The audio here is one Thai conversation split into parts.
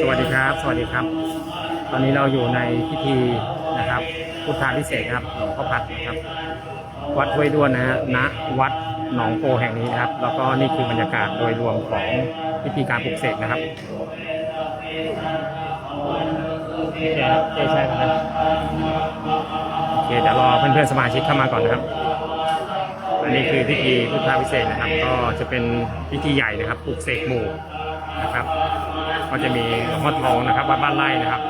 สวัสดีครับ สวัสดีครับ ตอนนี้เราอยู่ในพิธีนะครับ พุทธาพิเศษครับหลวงพ่อพัดนะครับ วัดห้วยด้วนนะฮะณวัดหนองโพแห่งนี้นะครับ แล้วก็นี่คือบรรยากาศโดยรวมของพิธีการปลุกเสกนะครับโอเครับเจ๊ใช่ครับโอเคเดี๋ยวรอเพื่อนๆสมาชิกเข้ามาก่อนนะครับอันนี้คือพิธีพุทธาพิเศษนะครับ ก็จะเป็นพิธีใหญ่นะครับปลุกเสกหมู่ นะครับ ก็จะมีหลวงพ่อทองนะครับวัดบ้านไร่นะครับ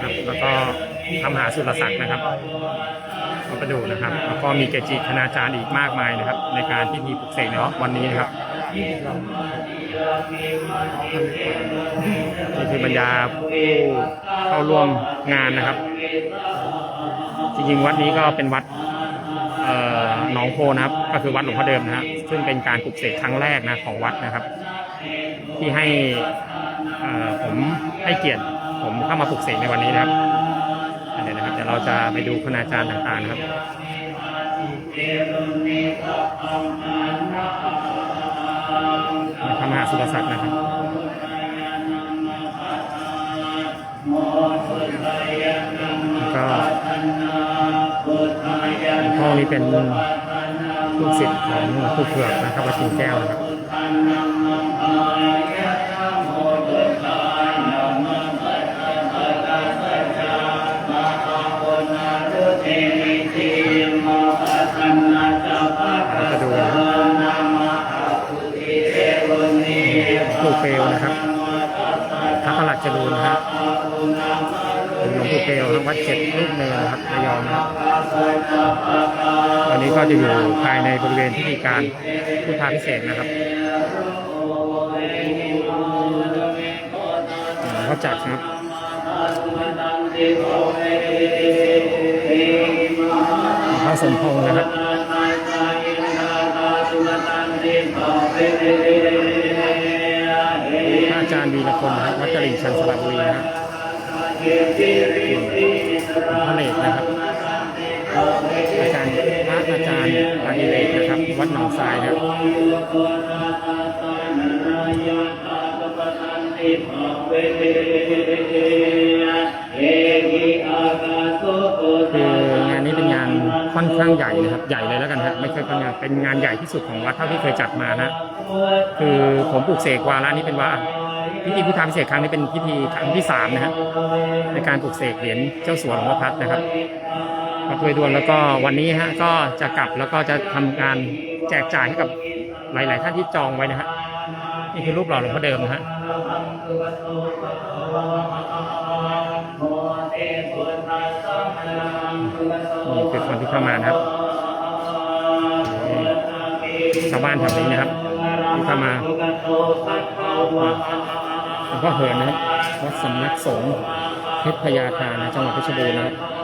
ครับแล้วก็ทำหาสุรศักดิ์นะครับวัดประดูนะครับ แล้วก็มีเกจิคณาจารย์อีกมากมายนะครับ ในการพิธีปลุกเสกในาะวันนี้นะครับนี่คือบรรดาผู้เข้าร่วมงานนะครับ จริงๆวัดนี้ก็เป็นวัด หนองโพนะครับ ก็คือวัดหลวงพ่อเดิมนะฮะซึ่งเป็นการปลุกเสกครั้งแรกนะของวัดนะครับ ที่ให้ผมให้เกียรติผมเข้ามาปลุกเสกในวันนี้นะครับอันนี้นะครับเดี๋ยวเราจะไปดูคณาจารย์ต่างๆนะครับพระมหาสุรศักดิ์นะครับแล้วก็หลวงพ่อนี่เป็น ลูกศิษย์ของหลวงปู่เผือกนะครับวัดกิ่งแก้วนะครับ ก็จะอยู่ภายในบริเวณพิธีการพุทธาพิเศษนะครับหลวงพ่อจักรครับพ่อสมพงษ์นะครับพระอาจารย์วีรพลนะครับวัดตลิ่งชันสระบุรีนะครับ หนองทรายครับคืองานนี้เป็นงานค่อนข้างใหญ่นะครับ ใหญ่เลยแล้วกันฮะไม่ใช่ค่อนข้างเป็นงานใหญ่ที่สุดของวัดเท่าที่เคยจัดมานะคือผมปลูกเสกวาระนี้เป็นว่าพิธีพุทธาพิเศษครั้งนี้เป็นพิธีครั้งที่สามนะฮะในการปลูกเสกเหรียญเจ้าสัวหลวงพ่อพัดนะครับก็คุยดวนแล้วก็วันนี้ฮะก็จะกลับแล้วก็จะทำการ แจกจ่ายให้กับหลาย ๆ ท่านที่จองไว้นะฮะนี่คือรูปหล่อหลวงพ่อเดิมนะฮะนี่คือคนที่เข้ามานะครับชาวบ้านแถวนี้นะครับที่เข้ามาหลวงพ่อเหินนะครับวัดสำนักสงฆ์เพชรพญาคานะจังหวัดเพชรบูรณ์นะครับ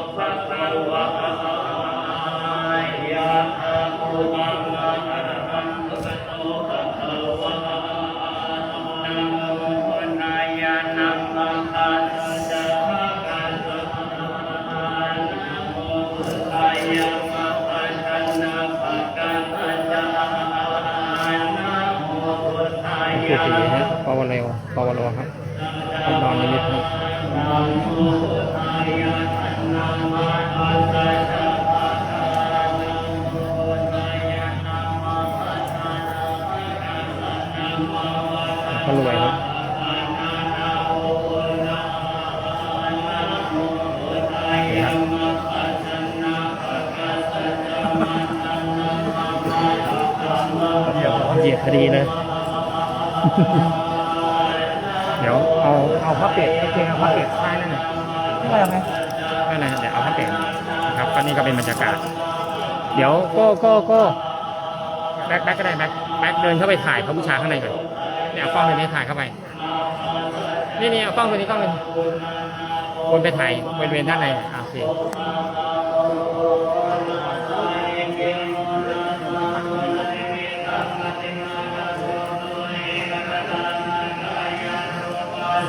วเรวโรครับรับรองนิมิตครับก็รวยครับเหยียบคดีเลยเดี๋ยว เอาเอาผ้าเป็ดโอเคเอาผ้าเป็ดท้ายนั่นน่ะไม่เอาไหมนั่นน่ะเดี๋ยวเอาผ้าเป็ดนะครับก็นี่ก็เป็นบรรยากาศ เดี๋ยวก็ก็ก็แบ็คแบ็คก็ได้แบ็คแบ็คเดินเข้าไปถ่ายพระบูชาข้างในก่อนเนี่ยเอากล้องตัวนี้ถ่ายเข้าไป นี่นี่เอากล้องตัวนี้กล้องหนึงวนไปถ่ายบริเวณด้านในอะโอเค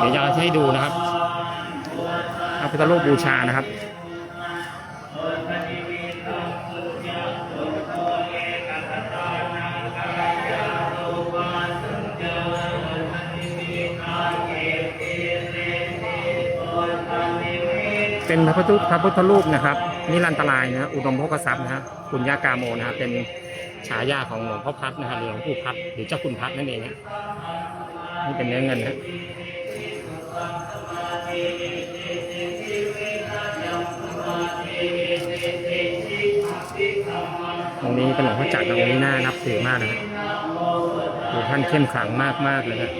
เดี๋ยวจะเอาให้ดูนะครับพระพุทธรูปบูชานะครับ เป็นพระพุทธพระพุทธรูปนะครับนิรันตรายนะอุดมโภคทรัพย์นะฮะคุณยากาโมนะครับเป็นฉายาของหลวงพ่อพัดนะครับหรือหลวงปู่พัดหรือเจ้าคุณพัดนั่นเองฮะนี่เป็นเนื้อเงินนะฮะองนี้เป็นหลวงพ่อจักรนะองนี้น่านับถือมากนะฮะดูท่านเข้มขลังมากมากๆเลยนะ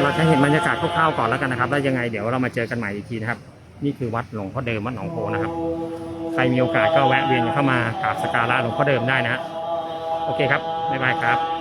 เราจะเห็นบรรยากาศคร่าวๆก่อนแล้วกันนะครับ แล้วยังไงเดี๋ยวเรามาเจอกันใหม่อีกทีนะครับ นี่คือวัดหลวงพ่อเดิมวัดหนองโพนะครับ ใครมีโอกาสก็แวะเวียนเข้ามากราบสกการะหลวงพ่อเดิมได้นะฮะโอเคครับ บ๊ายบายครับ